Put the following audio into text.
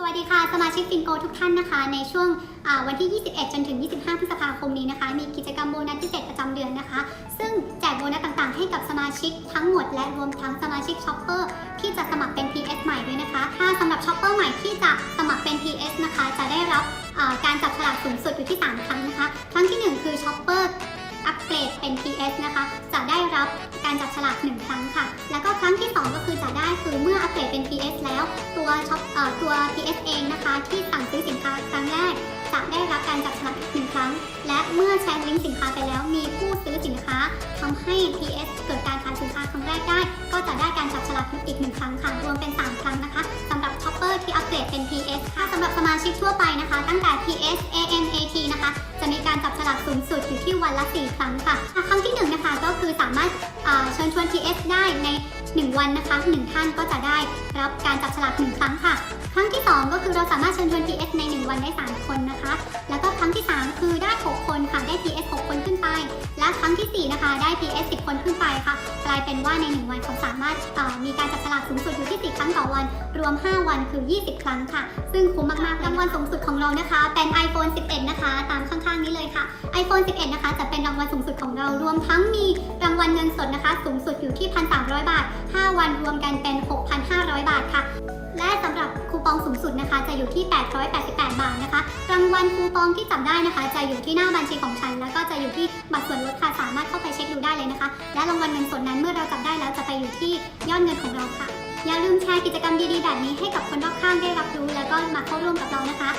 สวัสดีค่ะ สมาชิกฟินโกทุกท่านนะคะ ในช่วงวันที่ 21 จนถึง 25 พฤษภาคมนี้นะคะ มีกิจกรรมโบนัสพิเศษประจำเดือนนะคะ ซึ่งแจกโบนัสต่างๆ ให้กับสมาชิกทั้งหมด และรวมทั้งสมาชิกช็อปเปอร์ที่จะสมัครเป็น PS ใหม่ด้วยนะคะ ถ้าสำหรับช็อปเปอร์ใหม่ที่จะสมัครเป็น PS นะคะ จะได้รับการจับฉลากสูงสุดอยู่ที่ 3 ครั้งนะคะ ครั้งที่ 1 คือช็อปเปอร์อัปเกรดเป็น PS นะคะ จะได้รับการจับฉลาก 1 ครั้งค่ะ แล้วก็ครั้ง PS แล้วตัวช็อปตัว PS เองนะคะ ที่สั่งซื้อสินค้าครั้งแรก จะได้รับการจับฉลากอีกหนึ่งครั้ง และเมื่อแชร์ลิงก์สินค้าไปแล้วมีผู้ซื้อสินค้าทำให้ PS เกิดการขายสินค้าครั้งแรกได้ ก็จะได้การจับฉลากอีกหนึ่งครั้งค่ะรวมเป็น 3 ครั้งนะคะสำหรับช็อปเปอร์ที่อัปเกรดเป็น PS ค่ะสำหรับสมาชิกทั่วไปนะคะ ตั้งแต่ PS AMAT นะคะจะมีการจับฉลากสูงสุดอยู่ที่วันละ 4 ครั้งค่ะครั้งที่1นะ็คือสามารถเชิญชวน TS ได้ใน 1 วันนะคะ 1 ท่านก็จะได้รับการจับฉลาก1ครั้งค่ะ ครั้งที่ 2 ก็คือเราสามารถเชิญชวน TS ใน 1 วันได้ 3 คนนะคะ แล้วก็ครั้งที่ 3 คือ ที่4นะคะได้ PS 10 คนขึ้นไปค่ะกลายเป็นว่าใน 1 วันเขาสามารถมีการจับฉลากสูงสุดอยู่ที่ 4 ครั้งต่อวัน รวม 5 วันคือ 20 ครั้งค่ะ ซึ่งคุ้มมากๆรางวัลสูงสุดของเรานะคะ เป็น iPhone 11 นะคะ ตามข้างๆนี้เลยค่ะ iPhone 11 นะคะ จะเป็นรางวัลสูงสุดของเรารวมทั้งมีรางวัลเงินสดนะคะ สูงสุดอยู่ที่ 1,300 บาท 5 วันรวมกันเป็น 6,500 บาทค่ะและสำหรับคูปองสูงสุดนะคะ จะอยู่ที่ 888 บาทนะคะ รางวัลคูปองที่จับได้นะคะ จะอยู่ที่หน้าบัญชีของฉัน บัตรส่วนลดค่ะสามารถเข้าไปเช็คดูได้เลยนะคะ และรางวัลเงินสดนั้นเมื่อเราจับได้แล้วจะไปอยู่ที่ยอดเงินของเราค่ะ อย่าลืมแชร์กิจกรรมดีๆแบบนี้ให้กับคนรอบข้างได้รับรู้ แล้วก็มาเข้าร่วมกับเรานะคะ